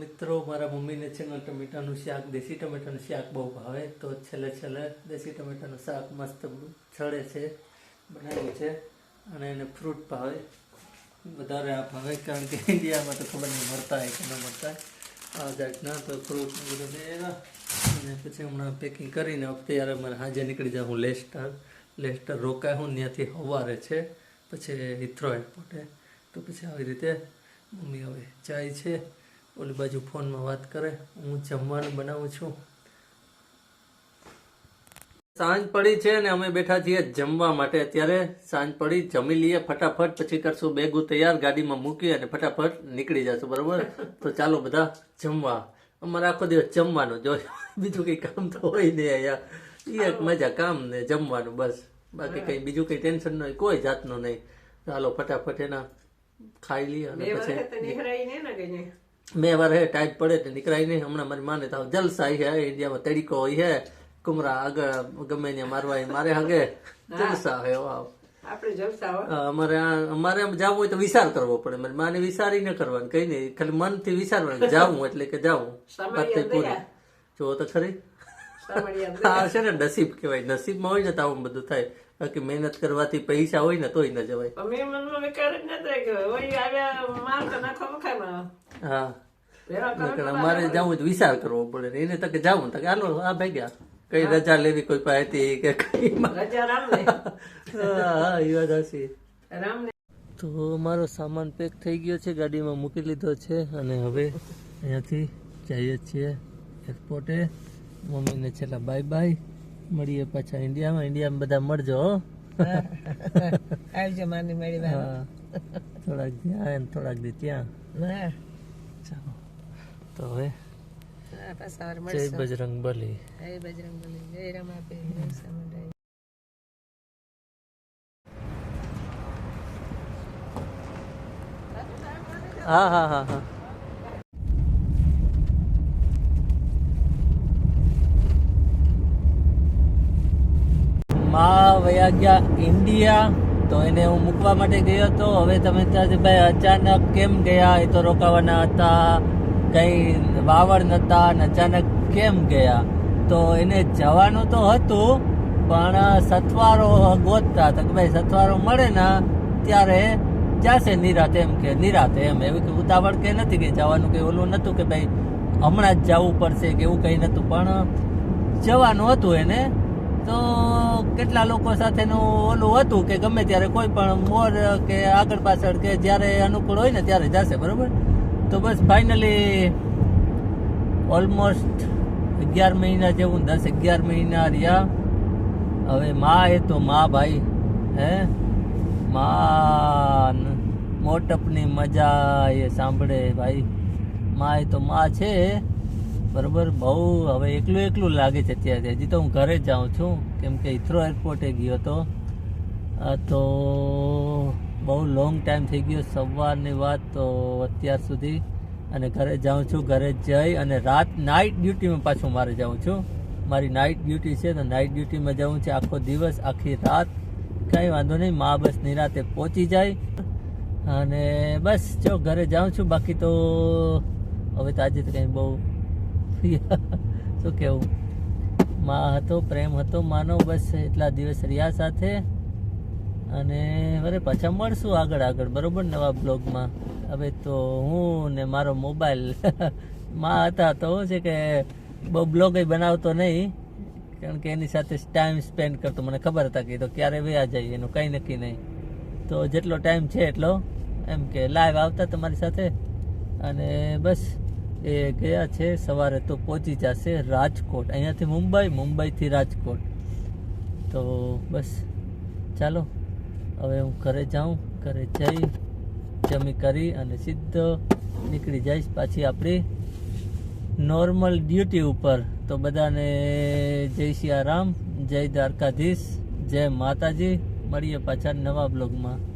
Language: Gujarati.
મિત્રો, મારા મમ્મીને છે ને ટમેટાનું શાક, દેશી ટમેટાનું શાક બહુ ભાવે. તો છેલ્લે છેલ્લે દેશી ટમેટાનું શાક મસ્ત છળે છે, બનાવ્યું છે અને એને ફ્રૂટ ભાવે. વધારે આ ભાવે કારણ કે ઇન્ડિયામાં તો ખબર નહીં મળતા હોય કે ન મળતા આ જાતના તો ફ્રૂટ બધું લેવા અને પછી હમણાં પેકિંગ કરીને વખતે યાર મારે હાજે નીકળી જાઉં હું લેસ્ટર. લેસ્ટર રોકાય હું ત્યાંથી સવારે છે. પછી હિથ્રો એરપોર્ટે તો પછી આવી રીતે મમ્મી હવે જાય છે. ઓલી બાજુ ફોનમાં વાત કરે. હું જમવાનું બનાવું છું. સાંજ પડી છે ને અમે બેઠા છીએ જમવા માટે. અત્યારે સાંજ પડી જમી લઈએ ફટાફટ પછી કરશું બેગું તૈયાર ગાડીમાં મૂકી અને ફટાફટ નીકળી જશું બરોબર? તો ચાલો બધા જમવા. અમારે આખો દિવસ જમવાનું જો બીજું કંઈ કામ તો હોય નહીં અહીંયા. એક મજા કામ ને જમવાનું બસ. બાકી કંઈ બીજું કંઈ ટેન્શન નહીં કોઈ જાતનું નહીં. ચાલો ફટાફટ એના ખાઈ લઈએ અને પછી બે વાર હે ટાઈટ પડે તો નીકળાય નહીં. હમણાં મારી માને તો જલસા હે ઇન્ડિયામાં તડીકો હોય હે. કુમરા આગળ ગમે ત્યાં મારવા મારે હગે. જલસા હે વાવ. અમારે અમારે જવું હોય તો વિચાર કરવો પડે. મારી માને વિચારી ન કરવાનું કઈ નહીં. ખાલી મનથી વિચારવાનું જાવું એટલે કે જાવું. પૂરી. જો તો ખરી. આ છે ને નસીબ કહેવાય. નસીબમાં હોય ને તો આવું બધું થાય. બાકી મહેનત કરવાથી પૈસા હોય ને તોય ન જવાય. અમે મનમાં વિચાર જ નથી કે વળી આવ્યા માર તો નાખો મખામાં હા. અમારે જવું હોય તો વિચાર કરવો પડે ને. એને તકે જાવું તકે આનો આ ભાગ્યા. કઈ રજા લેવી કોઈ પાસેથી કે કઈ રજા રામને. હા એ વાત હશે રામને. તો મારો સામાન પેક થઈ ગયો છે ગાડીમાં મૂકી લીધો છે અને હવે અહીંયાથી જઈએ છીએ એરપોર્ટે મમ્મીને છેલ્લા બાય બાય મળીએ પાછા. ઇન્ડિયામાં ઇન્ડિયામાં બધા મળજો આવજો માની મળી થોડાક ત્યાં થોડાક દી ત્યાં. ચાલો. તો હવે જય બજરંગ બલી. જય બજરંગ બલી. જય રમાપે જય હા હા હા હા. માં વયા ગયા ઇન્ડિયા, તો એને હું મૂકવા માટે ગયો હતો. હવે તમે ભાઈ અચાનક કેમ ગયા? એ તો રોકાવાના હતા. કઈ વાવડ નતા અને અચાનક કેમ ગયા? તો એને જવાનું તો હતું, પણ સથવારો ગોતતા તો કે ભાઈ સથવારો મળે ને, ત્યારે જાશે નિરાતે એમ કે, નિરાતે એમ. એવું કે ઉતાવળ કે નથી કે જવાનું કે ઓલું નતું કે ભાઈ હમણાં જ જવું પડશે કે એવું કંઈ નતું. પણ જવાનું હતું એને તો કેટલા લોકો સાથેનું ઓલું હતું કે ગમે ત્યારે કોઈ પણ મોર કે આગળ પાછળ કે જ્યારે અનુકૂળ હોય ને ત્યારે જશે, બરાબર? તો બસ ફાઇનલી ઓલમોસ્ટ અગિયાર મહિના જેવું દસ અગિયાર મહિના રહ્યા. હવે મા એ તો મા ભાઈ, હે? માં મોટપની મજા એ સાંભળે ભાઈ. મા એ તો મા છે. બરોબર? બહુ હવે એકલું એકલું લાગે છે અત્યારે. હજી તો હું ઘરે જાઉં છું. કેમ કે ઇથ્રો એરપોર્ટે ગયો તો તો બહુ લોંગ ટાઈમ થઈ ગયો સવારની વાત તો અત્યાર સુધી. અને ઘરે જાઉં છું, ઘરે જઈ અને રાત નાઇટ ડ્યુટીમાં પાછું મારે જાઉં છું. મારી નાઇટ ડ્યુટી છે તો નાઇટ ડ્યુટીમાં જવું છે આખો દિવસ, આખી રાત. કાંઈ વાંધો નહીં, મા બસ નિરાતે પહોંચી જાય. અને બસ જો ઘરે જાઉં છું. બાકી તો હવે તો આજે તો કંઈ બહુ શું કેવું? માં હતો, પ્રેમ હતો, માનો બસ એટલા દિવસ રહ્યા સાથે. અને અરે પાછા મળશું આગળ આગળ, બરોબર નવા બ્લોગમાં. હવે તો હું ને મારો મોબાઈલ. માં હતા તો શું છે કે, બહુ બ્લોગ બનાવતો નહીં, કારણ કે એની સાથે ટાઈમ સ્પેન્ડ કરતો. મને ખબર હતા કે તો ક્યારે વ્યા જાય, એનું કંઈ નક્કી નહીં. તો જેટલો ટાઈમ છે એટલો, એમ કે લાઈવ આવતા તમારી સાથે. અને બસ એ ગયા છે, સવારે તો પહોંચી જશે રાજકોટ. અહીંયાથી મુંબઈ, મુંબઈથી રાજકોટ. તો બસ, ચાલો. હવે હું ઘરે જાઉં, ઘરે જઈ, જમી કરી અને સીધો નીકળી જઈશ પાછી આપણી નોર્મલ ડ્યુટી ઉપર. તો બધાને જય સિયારામ જય દ્વારકાધીશ, જય માતાજી. મળીએ પાછા નવા બ્લોગમાં.